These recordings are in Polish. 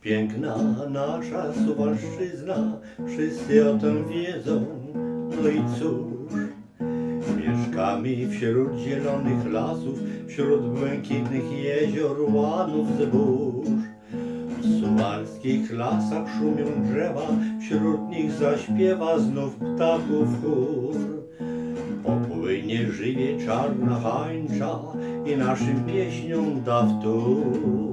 Piękna nasza Suwalszczyzna, wszyscy o tym wiedzą, no i cóż. Mieszkamy wśród zielonych lasów, wśród błękitnych jezior, łanów zbóż. W suwalskich lasach szumią drzewa, wśród nich zaśpiewa znów ptaków chór. Popłynie żywie czarna hańcza i naszym pieśniom da wtór.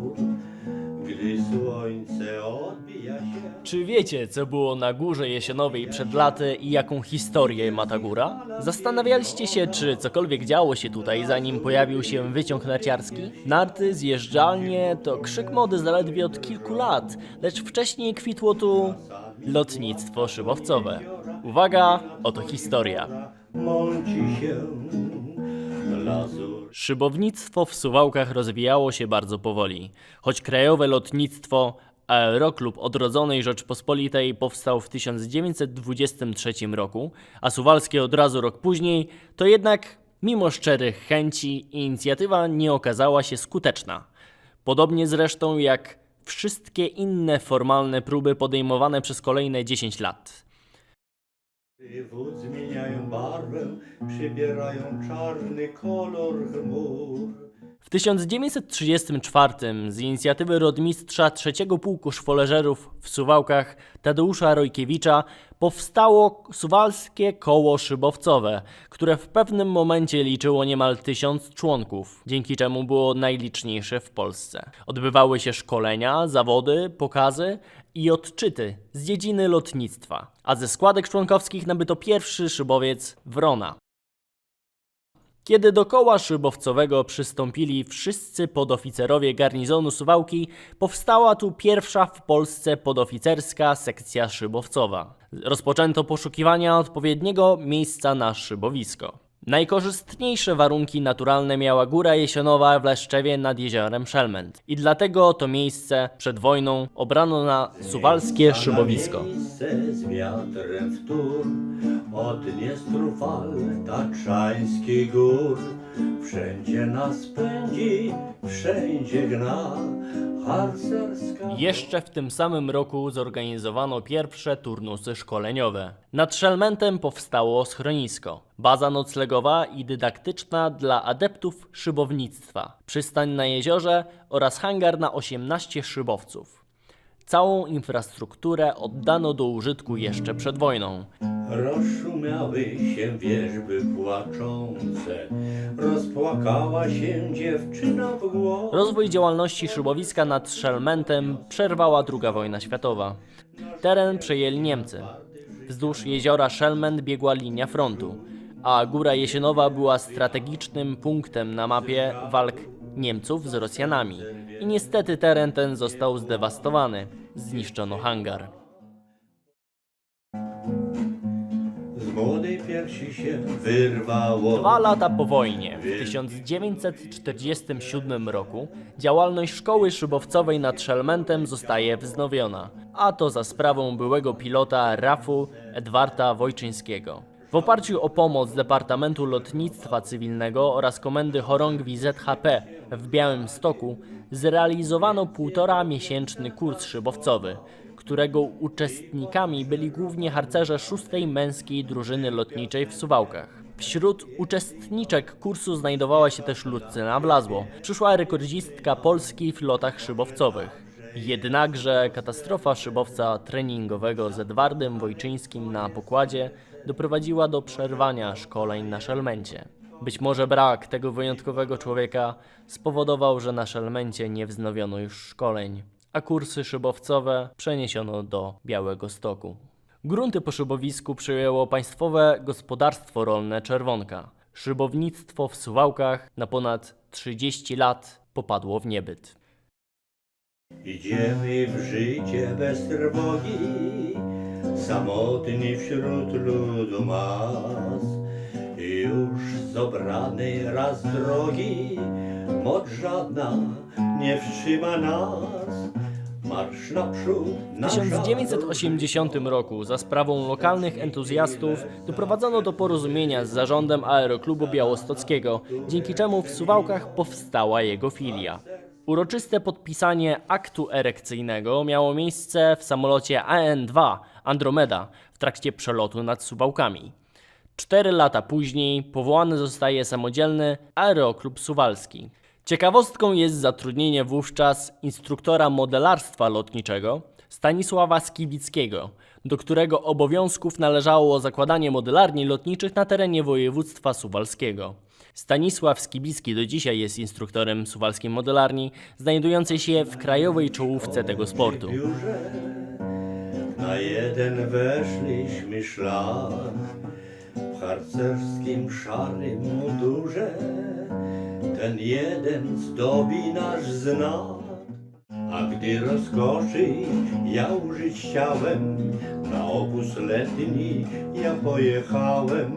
Słońce odbija się... Czy wiecie, co było na górze Jesionowej przed laty i jaką historię ma ta góra? Zastanawialiście się, czy cokolwiek działo się tutaj, zanim pojawił się wyciąg narciarski? Narty, zjeżdżalnie to krzyk mody zaledwie od kilku lat, lecz wcześniej kwitło tu lotnictwo szybowcowe. Uwaga, oto historia. Mąci się lazur. Szybownictwo w Suwałkach rozwijało się bardzo powoli. Choć krajowe lotnictwo Aeroklub Odrodzonej Rzeczpospolitej powstał w 1923 roku, a suwalskie od razu rok później, to jednak mimo szczerych chęci inicjatywa nie okazała się skuteczna. Podobnie zresztą jak wszystkie inne formalne próby podejmowane przez kolejne 10 lat. Wód zmieniają barwę, przybierają czarny kolor chmur. W 1934 z inicjatywy rodmistrza trzeciego pułku szwoleżerów w Suwałkach Tadeusza Rojkiewicza powstało suwalskie koło szybowcowe, które w pewnym momencie liczyło niemal tysiąc członków, dzięki czemu było najliczniejsze w Polsce. Odbywały się szkolenia, zawody, pokazy i odczyty z dziedziny lotnictwa, a ze składek członkowskich nabyto pierwszy szybowiec Wrona. Kiedy do koła szybowcowego przystąpili wszyscy podoficerowie garnizonu Suwałki, powstała tu pierwsza w Polsce podoficerska sekcja szybowcowa. Rozpoczęto poszukiwania odpowiedniego miejsca na szybowisko. Najkorzystniejsze warunki naturalne miała Góra Jesionowa w Leszczewie nad jeziorem Szelment i dlatego to miejsce przed wojną obrano na suwalskie szybowisko. Z wiatrem w tur, od Dniestru fal taczańskich gór. Wszędzie nas pędzi, wszędzie gna, harcerska... Jeszcze w tym samym roku zorganizowano pierwsze turnusy szkoleniowe. Nad Szelmentem powstało schronisko, baza noclegowa i dydaktyczna dla adeptów szybownictwa, przystań na jeziorze oraz hangar na 18 szybowców. Całą infrastrukturę oddano do użytku jeszcze przed wojną. Rozszumiały się wierzby płaczące, rozpłakała się dziewczyna w głos. Rozwój działalności szybowiska nad Szelmentem przerwała II wojna światowa. Teren przejęli Niemcy. Wzdłuż jeziora Szelment biegła linia frontu, a Góra Jesionowa była strategicznym punktem na mapie walk Niemców z Rosjanami. I niestety teren ten został zdewastowany. Zniszczono hangar. Młodej piersi się wyrwało. Dwa lata po wojnie, w 1947 roku, działalność szkoły szybowcowej nad Szelmentem zostaje wznowiona, a to za sprawą byłego pilota RAF-u Edwarda Wojczyńskiego. W oparciu o pomoc Departamentu Lotnictwa Cywilnego oraz Komendy Chorągwi ZHP w Białymstoku zrealizowano półtora miesięczny kurs szybowcowy, którego uczestnikami byli głównie harcerze szóstej męskiej drużyny lotniczej w Suwałkach. Wśród uczestniczek kursu znajdowała się też Lucyna Wlazło, przyszła rekordzistka Polski w lotach szybowcowych. Jednakże katastrofa szybowca treningowego z Edwardem Wojczyńskim na pokładzie doprowadziła do przerwania szkoleń na Szelmencie. Być może brak tego wyjątkowego człowieka spowodował, że na Szelmencie nie wznowiono już szkoleń, a kursy szybowcowe przeniesiono do Białego Stoku. Grunty po szybowisku przejęło Państwowe Gospodarstwo Rolne Czerwonka. Szybownictwo w Suwałkach na ponad 30 lat popadło w niebyt. Idziemy w życie bez trwogi, samotni wśród ludu mas. Już zobrany raz drogi, moc żadna nie wstrzyma nas. Marsz naprzód, W nasza 1980 roku za sprawą lokalnych entuzjastów doprowadzono do porozumienia z zarządem Aeroklubu Białostockiego, dzięki czemu w Suwałkach powstała jego filia. Uroczyste podpisanie aktu erekcyjnego miało miejsce w samolocie AN-2 Andromeda w trakcie przelotu nad Suwałkami. Cztery lata później powołany zostaje samodzielny Aeroklub Suwalski. Ciekawostką jest zatrudnienie wówczas instruktora modelarstwa lotniczego Stanisława Skibickiego, do którego obowiązków należało zakładanie modelarni lotniczych na terenie województwa suwalskiego. Stanisław Skibicki do dzisiaj jest instruktorem suwalskiej modelarni, znajdującej się w krajowej czołówce tego sportu. na jeden weszliśmy szlak w harcerskim szarym mundurze ten jeden zdobi nasz znak a gdy rozkoszy ja użyć chciałem na obóz letni ja pojechałem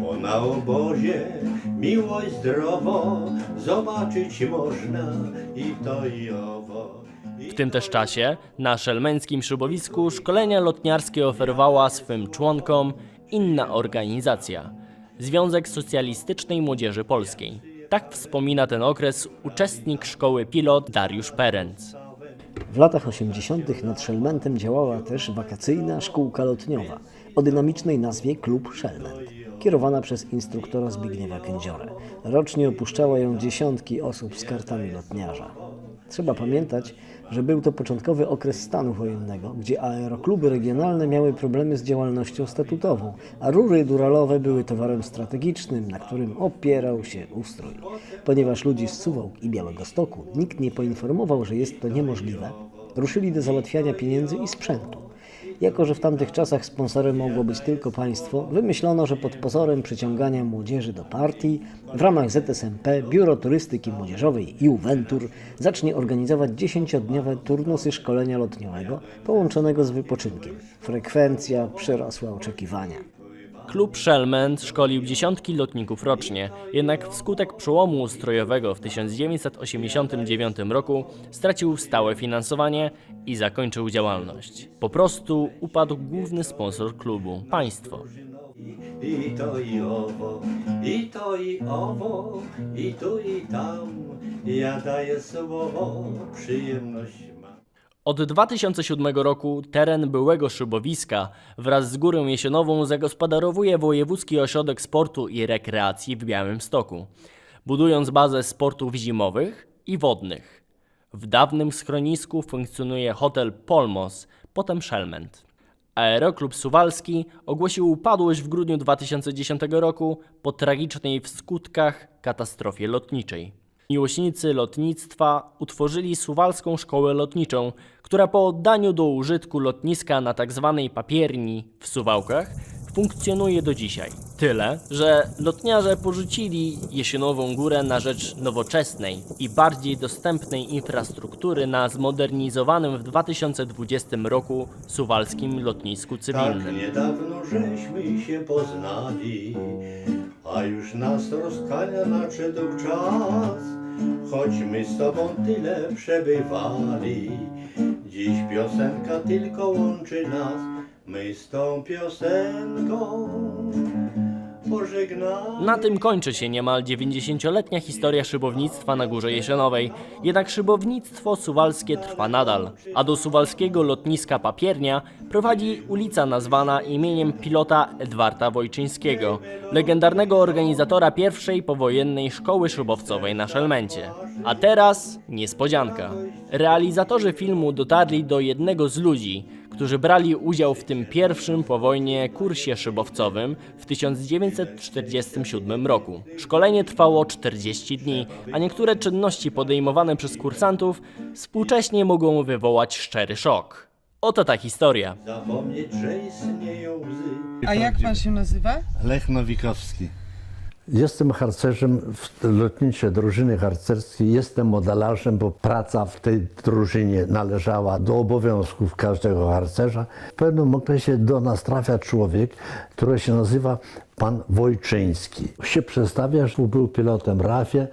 bo na obozie miłość zdrowo zobaczyć można i to i owo W tym też czasie na szelmeńskim szybowisku szkolenia lotniarskie oferowała swym członkom inna organizacja Związek Socjalistycznej Młodzieży Polskiej. Tak wspomina ten okres uczestnik szkoły pilot Dariusz Perenc. W latach 80. nad Szelmentem działała też wakacyjna szkółka lotniowa o dynamicznej nazwie Klub Szelment, kierowana przez instruktora Zbigniewa Kędziorę. Rocznie opuszczała ją dziesiątki osób z kartami lotniarza. Trzeba pamiętać, że był to początkowy okres stanu wojennego, gdzie aerokluby regionalne miały problemy z działalnością statutową, a rury duralowe były towarem strategicznym, na którym opierał się ustrój. Ponieważ ludzi z Suwałk i Białegostoku nikt nie poinformował, że jest to niemożliwe, ruszyli do załatwiania pieniędzy i sprzętu. Jako, że w tamtych czasach sponsorem mogło być tylko państwo, wymyślono, że pod pozorem przyciągania młodzieży do partii w ramach ZSMP Biuro Turystyki Młodzieżowej Juventur zacznie organizować 10-dniowe turnusy szkolenia lotniowego połączonego z wypoczynkiem. Frekwencja przerosła oczekiwania. Klub Szelment szkolił dziesiątki lotników rocznie, jednak wskutek przełomu ustrojowego w 1989 roku stracił stałe finansowanie i zakończył działalność. Po prostu upadł główny sponsor klubu państwo. I to i owo, i to i owo, i tu i tam. Ja daję słowo, przyjemność. Od 2007 roku teren byłego szybowiska wraz z Górą Jesionową zagospodarowuje Wojewódzki Ośrodek Sportu i Rekreacji w Białymstoku, budując bazę sportów zimowych i wodnych. W dawnym schronisku funkcjonuje hotel Polmos, potem Szelment. Aeroklub Suwalski ogłosił upadłość w grudniu 2010 roku po tragicznej w skutkach katastrofie lotniczej. Miłośnicy lotnictwa utworzyli Suwalską Szkołę Lotniczą, która po oddaniu do użytku lotniska na tzw. papierni w Suwałkach funkcjonuje do dzisiaj. Tyle, że lotniarze porzucili Jesionową Górę na rzecz nowoczesnej i bardziej dostępnej infrastruktury na zmodernizowanym w 2020 roku suwalskim lotnisku Tak cywilnym. niedawno żeśmy się poznali, a już nas rozkania nadszedł czas. Choćmy z tobą tyle przebywali, dziś piosenka tylko łączy nas. My z tą piosenką pożegnamy. Na tym kończy się niemal 90-letnia historia szybownictwa na Górze Jesionowej. Jednak szybownictwo suwalskie trwa nadal, a do suwalskiego lotniska Papiernia prowadzi ulica nazwana imieniem pilota Edwarda Wojczyńskiego, legendarnego organizatora pierwszej powojennej szkoły szybowcowej na Szelmencie. A teraz niespodzianka. Realizatorzy filmu dotarli do jednego z ludzi, którzy brali udział w tym pierwszym po wojnie kursie szybowcowym w 1947 roku. Szkolenie trwało 40 dni, a niektóre czynności podejmowane przez kursantów współcześnie mogą wywołać szczery szok. Oto ta historia. Zapomnieć, że istnieją łzy. A jak pan się nazywa? Lech Nowikowski. Jestem harcerzem w lotniczej drużyny harcerskiej. Jestem modelarzem, bo praca w tej drużynie należała do obowiązków każdego harcerza. W pewnym okresie do nas trafia człowiek, który się nazywa pan Wojczyński. Się przedstawia, że był pilotem RAFie,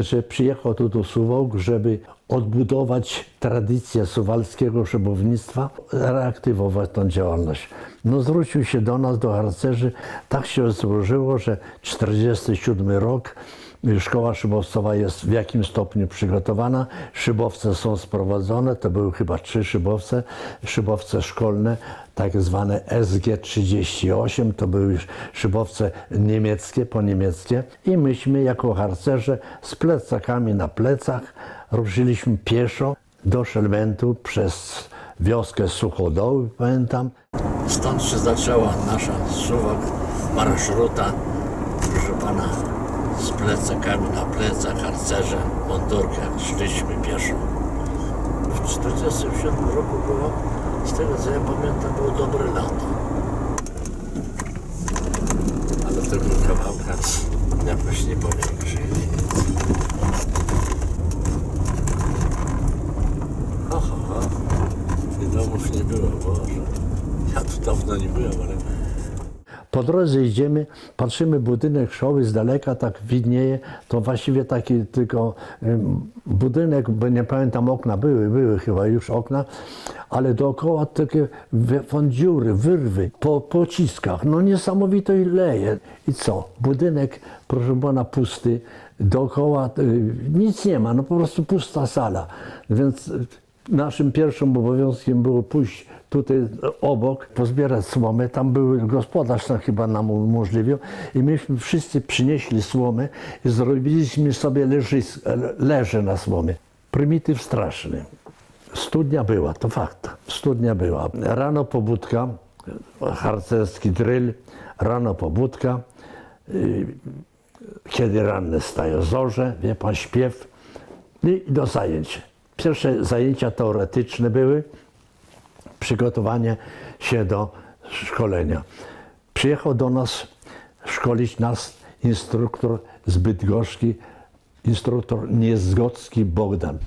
że przyjechał tu do Suwałk, żeby odbudować tradycję suwalskiego szybownictwa, reaktywować tą działalność. No zwrócił się do nas, do harcerzy. Tak się złożyło, że 47 rok Szkoła szybowcowa jest w jakim stopniu przygotowana. Szybowce są sprowadzone, to były chyba trzy szybowce, szybowce szkolne, tak zwane SG-38, to były szybowce niemieckie, po niemieckie i myśmy jako harcerze z plecakami na plecach ruszyliśmy pieszo do Szelmentu przez wioskę Suchodoły, pamiętam. Stąd się zaczęła nasza suwak marszruta, proszę pana, plecakami na plecach, harcerze, w mundurkach, szliśmy pieszo. W 1947 roku było, z tego co ja pamiętam, było dobre lato. Ale tego kawałka jakoś nie powiększyli. Ha, ha, ha. I domów nie było, Boże. Ja tu dawno nie byłem, ale Po drodze idziemy, patrzymy, budynek szkoły z daleka tak widnieje, to właściwie taki tylko budynek, bo nie pamiętam okna, były, były chyba już okna, ale dookoła takie dziury, wyrwy po pociskach, no niesamowito i leje. I co? Budynek, proszę pana, pusty, dookoła y, nic nie ma, no po prostu pusta sala, więc y, naszym pierwszym obowiązkiem było pójść tutaj obok, pozbierać słomę. Tam był gospodarz, tam chyba nam umożliwił. I myśmy wszyscy przynieśli słomę i zrobiliśmy sobie leżis, leże na słomie. Prymityw straszny. Studnia była, to fakt. Studnia była. Rano pobudka, harcerski drill, rano pobudka. y, Kiedy ranne stają zorze, wie pan, śpiew i do zajęć. Pierwsze zajęcia teoretyczne były, przygotowanie się do szkolenia. Przyjechał do nas szkolić nas instruktor z Bydgoszki, instruktor Niezgocki Bogdan.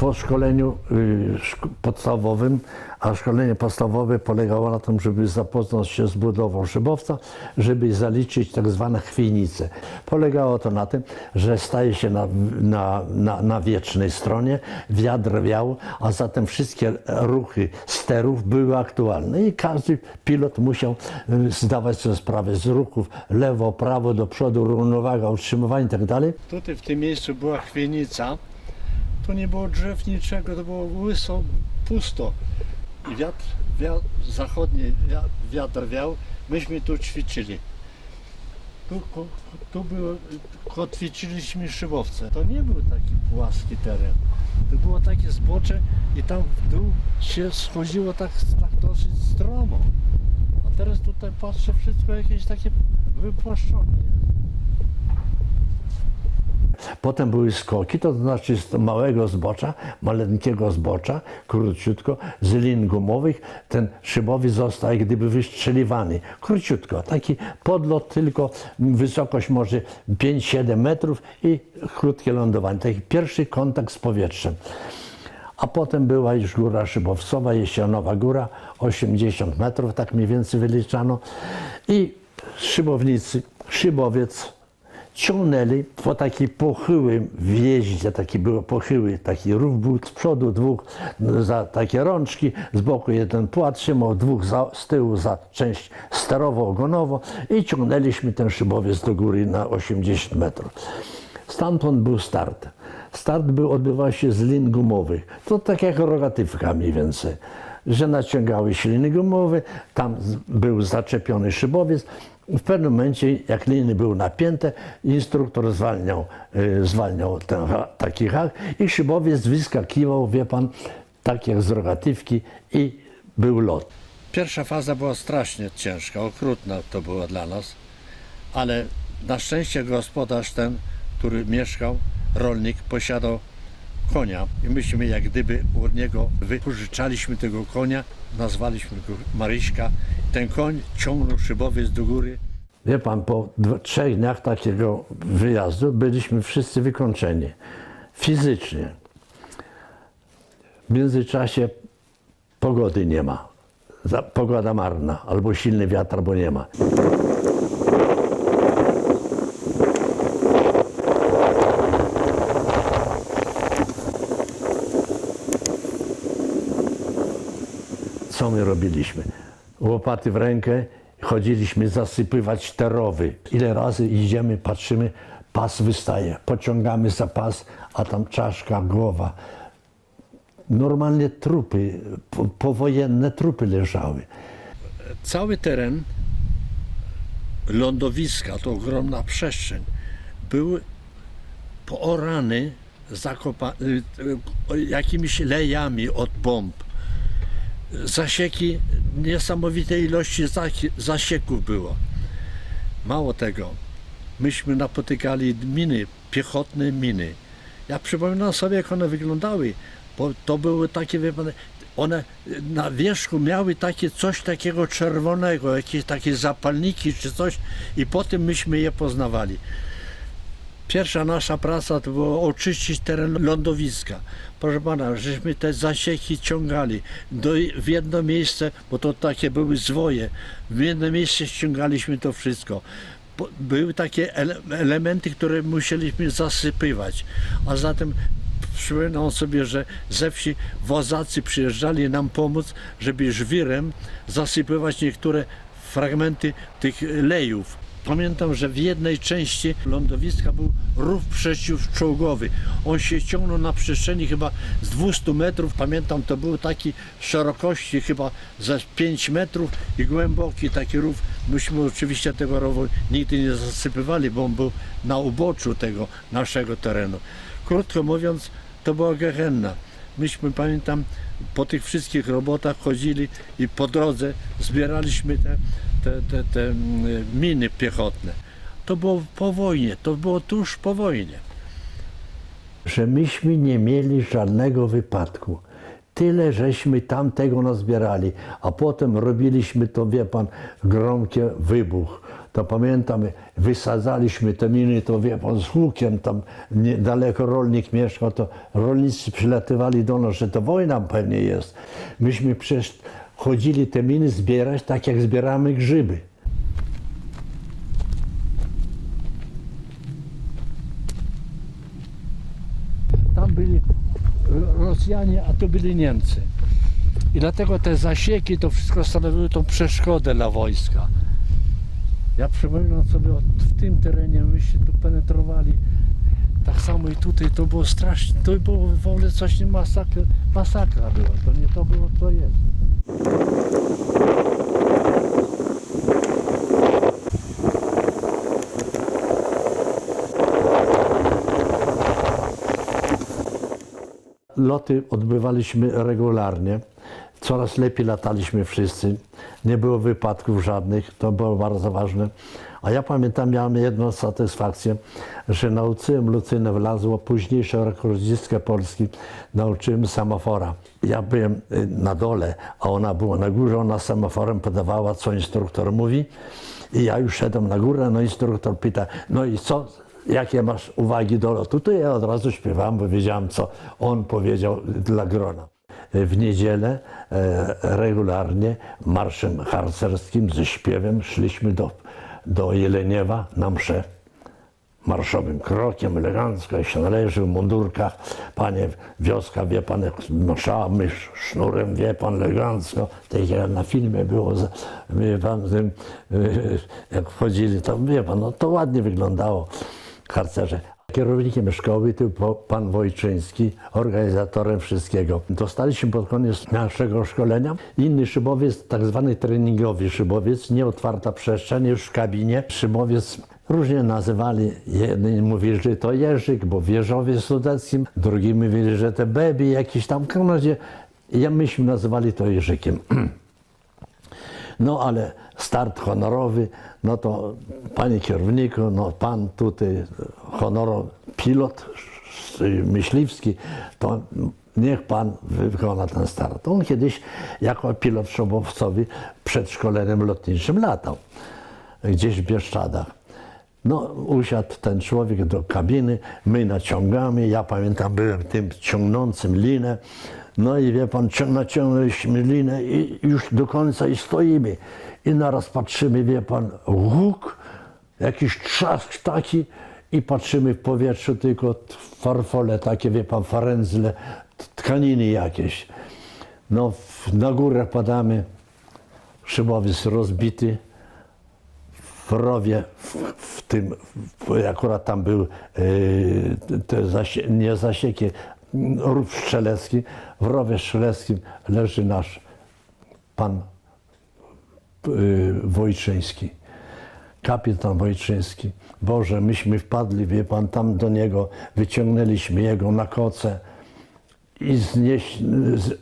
Po szkoleniu y, podstawowym, a szkolenie podstawowe polegało na tym, żeby zapoznać się z budową szybowca, żeby zaliczyć tak zwane chwiejnice. Polegało to na tym, że staje się na, na, na, na wiecznej stronie, wiatr wiał, a zatem wszystkie ruchy sterów były aktualne i każdy pilot musiał y, zdawać sobie sprawę z ruchów lewo, prawo, do przodu, równowaga, utrzymywanie itd. Tutaj w tym miejscu była chwienica. Nie było drzew, niczego, to było łyso, pusto. I wiatr, wiatr zachodni wiatr, wiał, myśmy tu ćwiczyli. Tu, tu było, kotwiczyliśmy szybowce. To nie był taki płaski teren. To było takie zbocze i tam w dół się schodziło tak, tak dosyć stromo. A teraz tutaj patrzę, wszystko jakieś takie wypłaszczone. Potem były skoki, to znaczy z małego zbocza, maleńkiego zbocza, króciutko, z lin gumowych, ten szybowiec został jak gdyby wystrzeliwany. Króciutko, taki podlot tylko, wysokość może 5-7 metrów i krótkie lądowanie. Taki pierwszy kontakt z powietrzem. A potem była już góra szybowcowa, Jesionowa Góra, 80 metrów, tak mniej więcej wyliczano. I szybownicy, szybowiec, ciągnęli po takiej pochyłym wjeździe, taki był pochyły, taki rów był z przodu, dwóch za takie rączki, z boku jeden płat trzymał, dwóch za, z tyłu za część sterowo-ogonowo i ciągnęliśmy ten szybowiec do góry na 80 metrów. Stamtąd był start. Start był, odbywał się z lin gumowych. To tak jak rogatywka mniej więcej. Że naciągały się liny gumowe, tam był zaczepiony szybowiec. W pewnym momencie, jak liny były napięte, instruktor zwalniał, y, zwalniał ten taki hak i szybowiec wyskakiwał, wie pan, tak jak z rogatywki i był lot. Pierwsza faza była strasznie ciężka, okrutna to była dla nas, ale na szczęście gospodarz ten, który mieszkał, rolnik, posiadał konia i myśmy jak gdyby od niego wypożyczaliśmy tego konia, nazwaliśmy go Maryśka. Ten koń ciągnął szybowiec do góry. Wie pan, po trzech dniach takiego wyjazdu byliśmy wszyscy wykończeni fizycznie. W międzyczasie pogody nie ma. Pogoda marna, albo silny wiatr, albo nie ma. Co my robiliśmy? Łopaty w rękę, chodziliśmy zasypywać te rowy. Ile razy idziemy, patrzymy, pas wystaje, pociągamy za pas, a tam czaszka, głowa. Normalnie trupy, po- powojenne trupy leżały. Cały teren lądowiska, to ogromna przestrzeń, był poorany zakopa, y, y, jakimiś lejami od bomb. Zasieki, niesamowite ilości zasieków było. Mało tego, myśmy napotykali miny, piechotne miny. Ja przypominam sobie, jak one wyglądały, bo to były takie, wie pan, one na wierzchu miały takie coś takiego czerwonego, jakieś takie zapalniki czy coś i potem myśmy je poznawali. Pierwsza nasza praca to było oczyścić teren lądowiska. Proszę pana, żeśmy te zasieki ciągali do, w jedno miejsce, bo to takie były zwoje. W jedno miejsce ściągaliśmy to wszystko. Były takie ele, elementy, które musieliśmy zasypywać. A zatem przypominam sobie, że ze wsi wozacy przyjeżdżali nam pomóc, żeby żwirem zasypywać niektóre fragmenty tych lejów. Pamiętam, że w jednej części lądowiska był rów przeciwczołgowy. On się ciągnął na przestrzeni chyba z 200 metrów. Pamiętam, to był taki szerokości chyba ze 5 metrów i głęboki taki rów. Myśmy oczywiście tego rowu nigdy nie zasypywali, bo on był na uboczu tego naszego terenu. Krótko mówiąc, to była gehenna. Myśmy, pamiętam, po tych wszystkich robotach chodzili i po drodze zbieraliśmy te, te, te, te mm, miny piechotne. To było po wojnie, to było tuż po wojnie. że myśmy nie mieli żadnego wypadku. Tyle żeśmy tam tego nazbierali, a potem robiliśmy to, wie pan, gromkie wybuch. To pamiętam, wysadzaliśmy te miny, to wie pan, z hukiem, tam niedaleko rolnik mieszkał, to rolnicy przylatywali do nas, że to wojna pewnie jest. Myśmy przecież chodzili te miny zbierać tak, jak zbieramy grzyby. Tam byli Rosjanie, a to byli Niemcy. I dlatego te zasieki, to wszystko stanowiły tą przeszkodę dla wojska. Ja przypominam sobie, w tym terenie myśmy tu penetrowali. Tak samo i tutaj to było strasznie, to było w ogóle coś masakra, masakra była, to nie to było, co jest. Loty odbywaliśmy regularnie. Coraz lepiej lataliśmy wszyscy. Nie było wypadków żadnych, to było bardzo ważne. A ja pamiętam, miałem jedną satysfakcję, że nauczyłem Lucynę Wlazło, późniejszą rekordzistkę Polski, nauczyłem semafora. Ja byłem y, na dole, a ona była na górze, ona semaforem podawała, co instruktor mówi. I ja już szedłem na górę, no instruktor pyta, no i co, jakie masz uwagi do lotu? To ja od razu śpiewam, bo wiedziałem, co on powiedział dla grona. W niedzielę e, regularnie marszem harcerskim ze śpiewem szliśmy do, do Jeleniewa na mszę marszowym krokiem, elegancko, jak się należy, w mundurkach. Panie, wioska, wie pan, jak msza, my sz- sznurem, wie pan, elegancko. Tak jak na filmie było, wie pan, y, jak wchodzili, to wie pan, no to ładnie wyglądało, harcerze. Kierownikiem szkoły był pan Wojczyński, organizatorem wszystkiego. Dostaliśmy pod koniec naszego szkolenia inny szybowiec, tak zwany treningowy szybowiec, nieotwarta przestrzeń, już w kabinie. Szybowiec różnie nazywali. Jedni mówili, że to Jerzyk, bo Wieżowie Sudeckim, drugi mówili, że to Bebi jakiś tam. W każdym razie ja myśmy nazywali to Jerzykiem. No ale start honorowy, no to panie kierowniku, no pan tutaj honoro, pilot myśliwski, to niech pan wykona ten start. On kiedyś jako pilot szobowcowy przed szkoleniem lotniczym latał gdzieś w Bieszczadach. No, usiadł ten człowiek do kabiny, my naciągamy, ja pamiętam, byłem tym ciągnącym linę, no i wie pan, cią- naciągnęliśmy linę i już do końca i stoimy. I naraz patrzymy, wie pan, huk, jakiś trzask taki i patrzymy w powietrzu tylko farfole takie, wie pan, farędzle, t- tkaniny jakieś. No, na górę padamy, szybowiec rozbity, w rowie, w, w tym, w, akurat tam był yy, te zasie, nie zasieki, rów strzelecki. W rowie strzeleckim leży nasz pan yy, Wojczyński kapitan Wojczyński. Boże, myśmy wpadli, wie pan, tam do niego, wyciągnęliśmy jego na koce i znieś,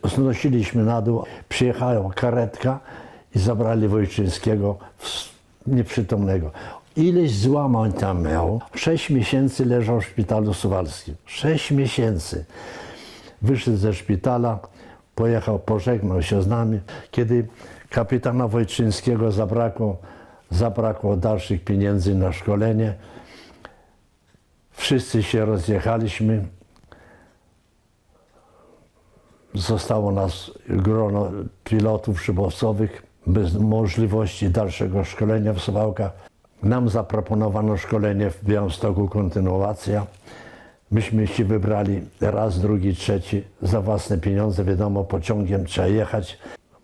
znosiliśmy na dół. Przyjechała karetka i zabrali Wojczyńskiego w- nieprzytomnego. Ileś złamań tam miał. Sześć miesięcy leżał w szpitalu suwalskim. Sześć miesięcy. Wyszedł ze szpitala, pojechał, pożegnał się z nami. Kiedy kapitana Wojczyńskiego zabrakło, zabrakło dalszych pieniędzy na szkolenie, wszyscy się rozjechaliśmy. Zostało nas grono pilotów szybowcowych bez możliwości dalszego szkolenia w Suwałkach. Nam zaproponowano szkolenie w Białymstoku, kontynuacja. Myśmy się wybrali raz, drugi, trzeci za własne pieniądze, wiadomo, pociągiem trzeba jechać.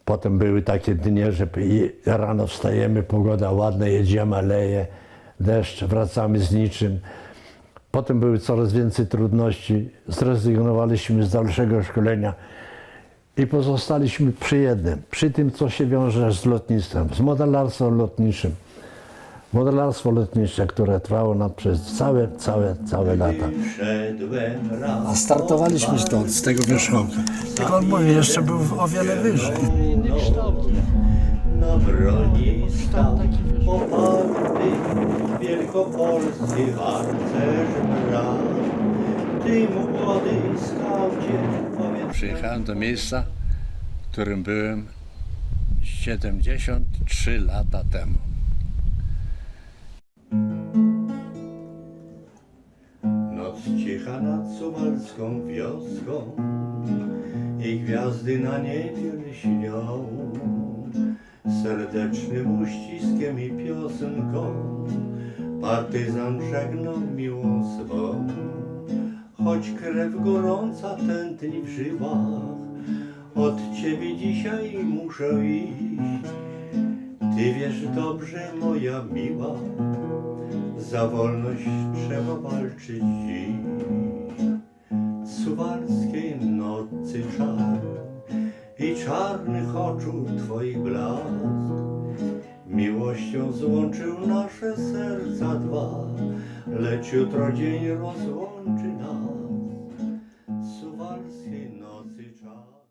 Potem były takie dnie, że rano wstajemy, pogoda ładna, jedziemy, leje, deszcz, wracamy z niczym. Potem były coraz więcej trudności, zrezygnowaliśmy z dalszego szkolenia i pozostaliśmy przy jednym, przy tym, co się wiąże z lotnictwem, z modelarstwem lotniczym. Modelarstwo lotnicze, które trwało nam przez całe, całe, całe lata. A startowaliśmy stąd, z tego wierzchołka. Tylko on mówi, jeszcze był o wiele wyżej. Na broni stał oparty wielkopolski harcerz brat. Ty młody powiedz Przyjechałem do miejsca, w którym byłem 73 lata temu. Noc cicha nad suwalską wioską i gwiazdy na niebie lśnią. Serdecznym uściskiem i piosenką partyzan żegnał miłą swą. Choć krew gorąca tętni w żyłach, od ciebie dzisiaj muszę iść. Ty wiesz dobrze, moja miła, za wolność trzeba walczyć dziś. Suwalskiej nocy czar i czarnych oczu twoich blask miłością złączył nasze serca dwa, lecz jutro dzień rozłączy.